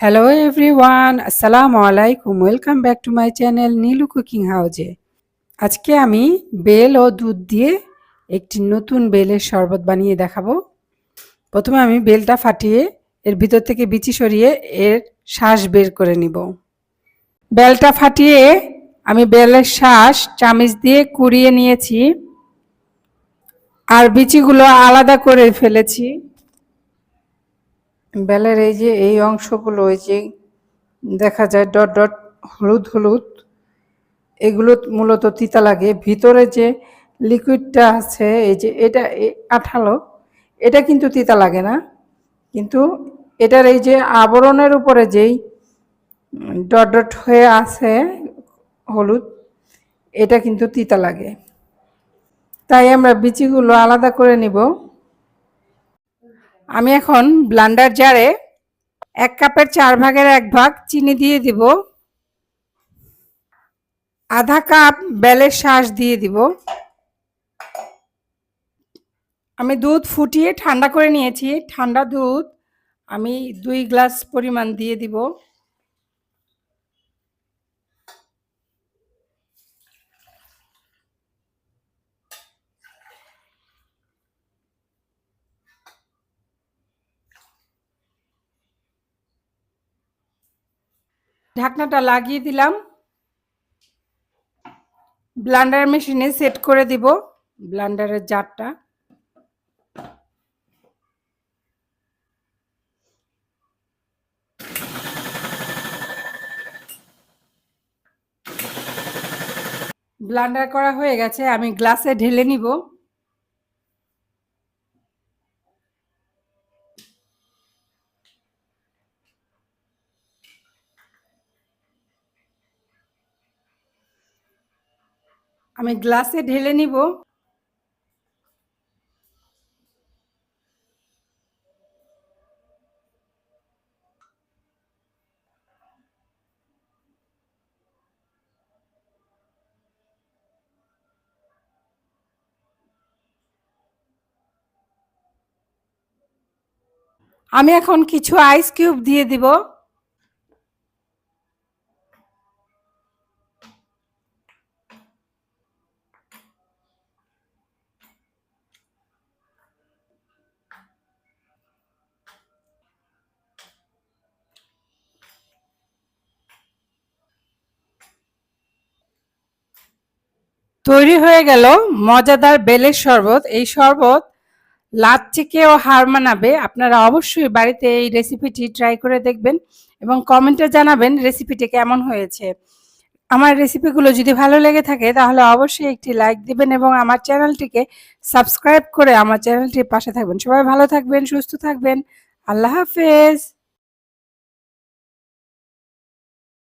Hello everyone আসসালামু আলাইকুম welcome back to my channel Nilu cooking হাউজে আজকে আমি বেল ও দুধ দিয়ে একটি নতুন বেলের শরবত বানিয়ে দেখাবো। প্রথমে আমি বেলটা ফাটিয়ে, এর ভিতর থেকে বিচি সরিয়ে এর শ্বাস বের করে নিব। বেলটা ফাটিয়ে আমি বেলের শ্বাস চামিচ দিয়ে কুড়িয়ে নিয়েছি। আর বিচিগুলো আলাদা করে ফেলেছি। বেলের এই যে, এই অংশগুলো, ওই যে দেখা যায় ডট ডট, হলুদ হলুদ, এগুলো মূলত তিতা লাগে। ভিতরে যে লিকুইডটা আছে, এই যে এটা আঠালো, এটা কিন্তু তিতা লাগে না। কিন্তু এটার এই যে আবরণের উপরে যেই ডট ডট হয়ে আছে হলুদ, এটা কিন্তু তিতা লাগে। তাই আমরা বিচিগুলো আলাদা করে নিব। আমি এখন ব্লান্ডার জারে এক কাপের চার ভাগের এক ভাগ চিনি দিয়ে দিব। আধা কাপ বেলের শাঁস দিয়ে দিব। আমি দুধ ফুটিয়ে ঠান্ডা করে নিয়েছি। ঠান্ডা দুধ আমি দুই গ্লাস পরিমাণ দিয়ে দিব। ঢাকনাটা লাগিয়ে দিলাম। ব্লান্ডার মেশিনে সেট করে দিব, ব্লান্ডারের জারটা। ব্লান্ডার করা হয়ে গেছে, আমি গ্লাসে ঢেলে নিব। আমি গ্লাসে ঢেলে নিব। আমি এখন কিছু আইস কিউব দিয়ে দিব। তৈরি হয়ে গেল মজাদার বেলের শরবত। এই শরবত লাচ্ছিকেও হার মানাবে। আপনারা অবশ্যই বাড়িতে এই রেসিপিটি ট্রাই করে দেখবেন এবং কমেন্টে জানাবেন রেসিপিটি কেমন হয়েছে। আমার রেসিপিগুলো যদি ভালো লেগে থাকে তাহলে অবশ্যই একটি লাইক দিবেন এবং আমার চ্যানেলটিকে সাবস্ক্রাইব করে আমার চ্যানেলটির পাশে থাকবেন। সবাই ভালো থাকবেন, সুস্থ থাকবেন। আল্লাহ হাফেজ।